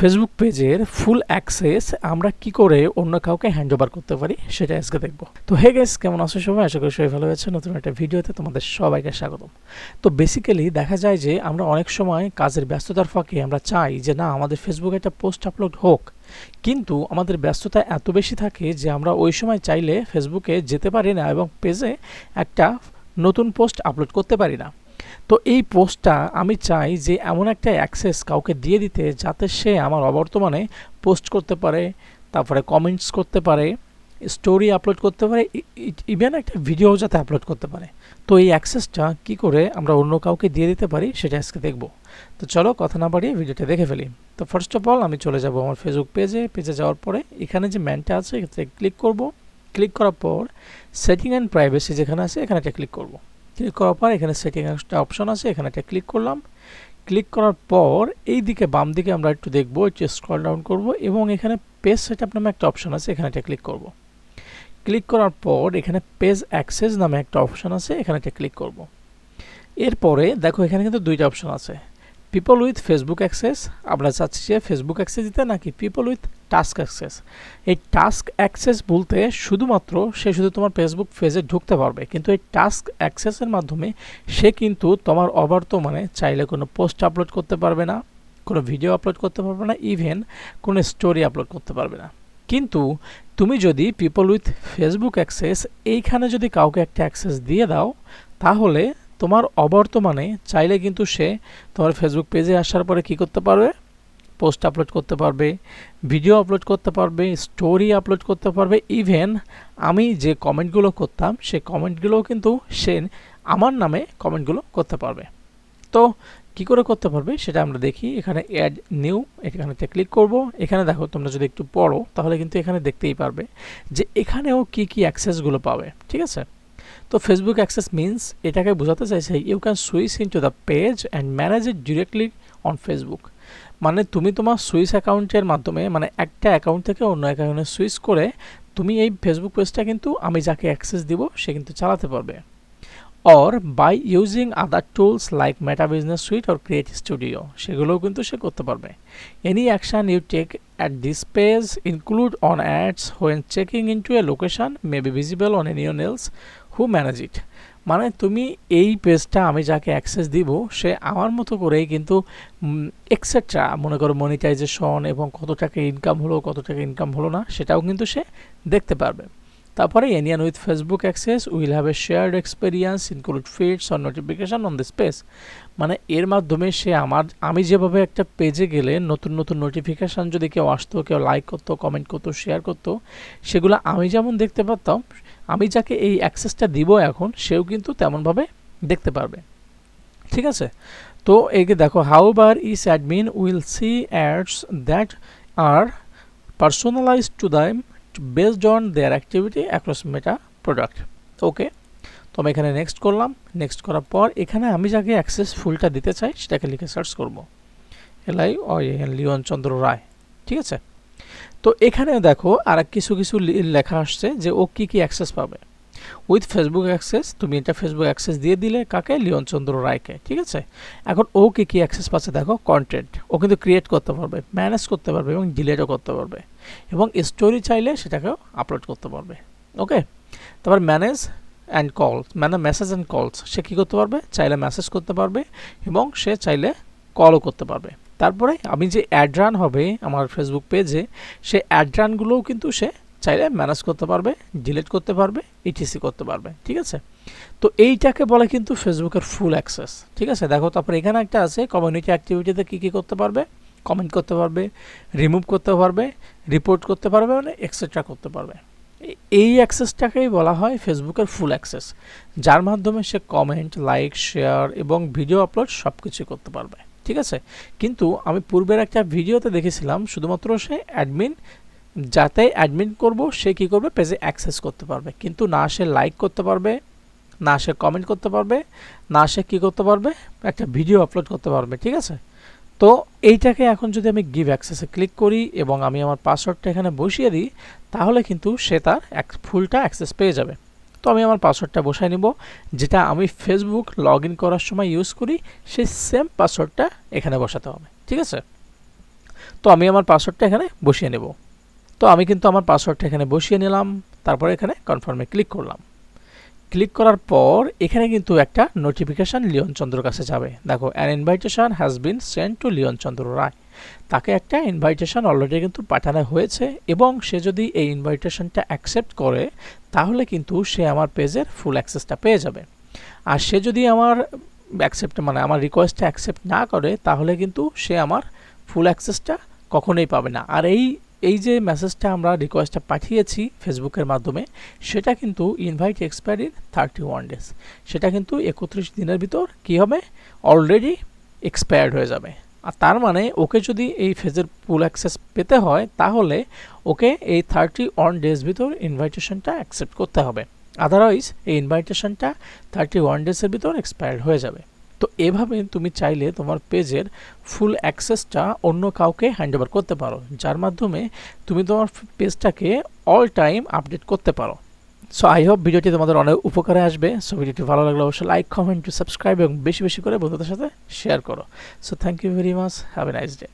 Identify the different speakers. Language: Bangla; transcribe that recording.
Speaker 1: ফেসবুক পেজের ফুল অ্যাক্সেস আমরা কি করে অন্য কাউকে হ্যান্ড ওভার করতে পারি সেটা আজকে দেখব। তো হে গেস কেমন আছো সবাই? আশা করি সবাই ভালো আছে নতুন একটা ভিডিওতে তোমাদের সবাইকে স্বাগতম। তো বেসিক্যালি দেখা যায় যে আমরা অনেক সময় কাজের ব্যস্ততার ফাঁকে আমরা চাই যে না, আমাদের ফেসবুকে একটা পোস্ট আপলোড হোক। কিন্তু আমাদের ব্যস্ততা এত বেশি থাকে যে আমরা ওই সময় চাইলে ফেসবুকে যেতে পারি না এবং পেজে একটা নতুন পোস্ট আপলোড করতে পারি না। তো এই পোস্টটা আমি চাই যে এমন একটা অ্যাক্সেস কাউকে দিয়ে দিতে যাতে সে আমার অবর্তমানে পোস্ট করতে পারে, তারপরে কমেন্টস করতে পারে, স্টোরি আপলোড করতে পারে ইভেন একটা ভিডিও যাতে আপলোড করতে পারে। তো এই অ্যাক্সেসটা কি করে আমরা অন্য কাউকে দিয়ে দিতে পারি সেটা আজকে দেখব। তো চলো কথা না বাড়িয়ে ভিডিওটা দেখে ফেলি। তো ফার্স্ট অফ অল আমি চলে যাব আমার ফেসবুক পেজে পেজে যাওয়ার পরে এখানে যে ম্যানটা আছে, এখানে ক্লিক করব। ক্লিক করার পর সেটিং অ্যান্ড প্রাইভেসি যেখানে আছে, এখানে একটা ক্লিক করব। ক্লিক করার পর এখানে সেটিং একটা অপশন আছে, এখানে একটা ক্লিক করলাম। ক্লিক করার পর এই দিকে বাম দিকে আমরা একটু দেখব, একটু স্ক্রল ডাউন করব এবং এখানে পেজ সেট আপ নামে একটা অপশন আছে, এখানে একটা ক্লিক করব। ক্লিক করার পর এখানে পেজ অ্যাক্সেস নামে একটা অপশন আছে, এখানে একটা ক্লিক করব। এরপরে দেখো এখানে কিন্তু দুইটা অপশন আছে। পিপল উইথ ফেসবুক অ্যাক্সেস আমরা চাচ্ছি যে ফেসবুক অ্যাক্সেস দিতে নাকি পিপল উইথ টাস্ক অ্যাক্সেস এই টাস্ক অ্যাক্সেস বলতে শুধুমাত্র সে শুধু তোমার ফেসবুক পেজে ঢুকতে পারবে, কিন্তু এই টাস্ক অ্যাক্সেসের মাধ্যমে সে কিন্তু তোমার অবর্তমানে চাইলে কোনো পোস্ট আপলোড করতে পারবে না, কোনো ভিডিও আপলোড করতে পারবে না ইভেন কোনো স্টোরি আপলোড করতে পারবে না। কিন্তু তুমি যদি পিপল উইথ ফেসবুক অ্যাক্সেস এইখানে যদি কাউকে একটা অ্যাক্সেস দিয়ে দাও, তাহলে তোমার অবর্তমানে চাইলে কিন্তু সে তোমার ফেসবুক পেজে আসার পরে কি করতে পারবে? পোস্ট আপলোড করতে পারবে ভিডিও আপলোড করতে পারবে স্টোরি আপলোড করতে পারবে। ইভেন আমি যে কমেন্টগুলো করতাম সেই কমেন্টগুলোও কিন্তু সে আমার নামে কমেন্টগুলো করতে পারবে। তো কি করে করতে পারবে সেটা আমরা দেখি। এখানে অ্যাড নিউ এখানেতে ক্লিক করব। এখানে দেখো, তোমরা যদি একটু পড়ো, তাহলে কিন্তু এখানে দেখতেই পারবে যে এখানেও কি কি অ্যাক্সেসগুলো পাবে, ঠিক আছে? তো ফেসবুক অ্যাক্সেস মিনস এটাকে বোঝাতে চাইছে you can switch into the page and manage it directly on Facebook মানে তুমি তোমার সুইচ অ্যাকাউন্টের মাধ্যমে মানে একটা অ্যাকাউন্ট থেকে অন্য অ্যাকাউন্টে সুইচ করে, তুমি এই ফেসবুক পেজটা কিন্তু আমি যাকে অ্যাক্সেস দিব, সে কিন্তু চালাতে পারবে। Or by using other tools like Meta business suite or create studio সেগুলোও কিন্তু সে করতে পারবে। Any action you take at this page include on ads when checking into a location may be visible on anyone else who manage it মানে তুমি এই পেজটা আমি যাকে অ্যাক্সেস দিব, সে আমার মতো করেই কিন্তু এক্সেট্রা মনে করো মনিটাইজেশন এবং কত টাকা ইনকাম হলো, কত টাকা ইনকাম হলো না, সেটাও কিন্তু সে দেখতে পারবে। তারপরে anyone with Facebook access will have a shared experience include feeds on notification on the space মানে এর মাধ্যমে সে আমার, আমি যেভাবে একটা পেজে গেলে নতুন নতুন নোটিফিকেশান যদি কেউ আসতো, কেউ লাইক করতো কমেন্ট করতো শেয়ার করতো, সেগুলো আমি যেমন দেখতে পারতাম আমি যাকে এই অ্যাক্সেসটা দিব এখন, সেও কিন্তু তেমনভাবে দেখতে পারবে। ঠিক আছে? তো একে দেখো how bar is admin will see ads that are personalized to the based on their activity across Meta product okay তো আমি এখানে নেক্সট করলাম। নেক্সট করার পর এখানে আমি যাকে অ্যাক্সেস ফুলটা দিতে চাই, সেটাকে লিখে সার্চ করব। এলাই লিওন চন্দ্র রায়। ঠিক আছে? তো এখানে দেখো আর কিছু কিছু লেখা আসছে যে ও কি কি অ্যাক্সেস পাবে। উইথ ফেসবুক অ্যাক্সেস তুমি এটা ফেসবুক অ্যাক্সেস দিয়ে দিলে কাকে? লিওন চন্দ্র রায়কে, ঠিক আছে? এখন ও কি কি অ্যাক্সেস পাচ্ছে দেখো কন্টেন্ট ও কিন্তু ক্রিয়েট করতে পারবে ম্যানেজ করতে পারবে এবং ডিলেটও করতে পারবে এবং স্টোরি চাইলে সেটাকেও আপলোড করতে পারবে ওকে তারপর ম্যানেজ অ্যান্ড কলস মানে মেসেজ অ্যান্ড কলস সে কী করতে পারবে? চাইলে মেসেজ করতে পারবে এবং সে চাইলে কলও করতে পারবে। তারপরে আমি যে অ্যাড রান হবে আমার ফেসবুক পেজে সে অ্যাড রানগুলোও কিন্তু সে চাইলে ম্যানেজ করতে পারবে ডিলিট করতে পারবে ইটিসি করতে পারবে, ঠিক আছে? তো এইটাকে বলে কিন্তু ফেসবুকের ফুল অ্যাক্সেস ঠিক আছে? দেখো, তারপর এখানে একটা আছে কমিউনিটি অ্যাক্টিভিটিতে কী কী করতে পারবে? কমেন্ট করতে পারবে রিমুভ করতে পারবে রিপোর্ট করতে পারবে মানে এক্সেট্রা করতে পারবে। এই অ্যাক্সেসটাকেই বলা হয় ফেসবুকের ফুল অ্যাক্সেস যার মাধ্যমে সে কমেন্ট লাইক শেয়ার এবং ভিডিও আপলোড সব কিছু করতে পারবে। ঠিক আছে? কিন্তু আমি পূর্বের একটা ভিডিওতে দেখেছিলাম, শুধুমাত্র সে অ্যাডমিন যাতে অ্যাডমিন করব, সে কি করবে? পেজে অ্যাক্সেস করতে পারবে। কিন্তু না সে লাইক করতে পারবে, না সে কমেন্ট করতে পারবে, না সে কী করতে পারবে? একটা ভিডিও আপলোড করতে পারবে, ঠিক আছে? তো এইটাকে এখন যদি আমি গিভ অ্যাক্সেসে ক্লিক করি এবং আমি আমার পাসওয়ার্ডটা এখানে বসিয়ে দিই, তাহলে কিন্তু সে তার ফুলটা অ্যাক্সেস পেয়ে যাবে। তো আমি আমার পাসওয়ার্ডটা বসাই নিব। যেটা আমি ফেসবুক লগ করার সময় ইউজ করি, সেই সেম পাসওয়ার্ডটা এখানে বসাতে হবে। ঠিক আছে? তো আমি আমার পাসওয়ার্ডটা এখানে বসিয়ে নেব। তো আমি কিন্তু আমার পাসওয়ার্ডটা এখানে বসিয়ে নিলাম, তারপরে এখানে কনফার্মে ক্লিক করলাম। ক্লিক করার পর এখানে কিন্তু একটা নোটিফিকেশান লিওন চন্দ্রর কাছে যাবে। দেখো an invitation has been send to Leon Chandra Roy. তাকে একটা ইনভাইটেশন অলরেডি কিন্তু পাঠানো হয়েছে এবং সে যদি এই ইনভাইটেশনটা অ্যাকসেপ্ট করে, তাহলে কিন্তু সে আমার পেজের ফুল অ্যাক্সেসটা পেয়ে যাবে। আর সে যদি আমার অ্যাকসেপ্ট মানে আমার রিকোয়েস্টটা অ্যাকসেপ্ট না করে, তাহলে কিন্তু সে আমার ফুল অ্যাক্সেসটা কখনোই পাবে না। আর এই এই যে মেসেজটা আমরা রিকোয়েস্টটা পাঠিয়েছি ফেসবুকের মাধ্যমে, সেটা কিন্তু invite expiry thirty one days সেটা কিন্তু একত্রিশ দিনের ভিতর কী হবে? অলরেডি এক্সপায়ার্ড হয়ে যাবে। আর তার মানে ওকে যদি এই ফেজের ফুল অ্যাক্সেস পেতে হয়, তাহলে ওকে এই থার্টি ওয়ান ডেজ ভিতর ইনভাইটেশনটা অ্যাকসেপ্ট করতে হবে। আদারওয়াইজ এই ইনভাইটেশনটা থার্টি ওয়ান ডেজের ভিতর এক্সপায়ার্ড হয়ে যাবে। তো এভাবে তুমি চাইলে তোমার পেজের ফুল অ্যাক্সেসটা অন্য কাউকে হ্যান্ডওভার করতে পারো, যার মাধ্যমে তুমি তোমার পেজটাকে অল টাইম আপডেট করতে পারো। সো আই হোপ ভিডিওটি তোমাদের অনেক উপকারে আসবে। সো ভিডিওটি ভালো লাগলে অবশ্যই লাইক কমেন্ট সাবস্ক্রাইব এবং বেশি বেশি করে বন্ধুদের সাথে শেয়ার করো। So thank you very much have a nice day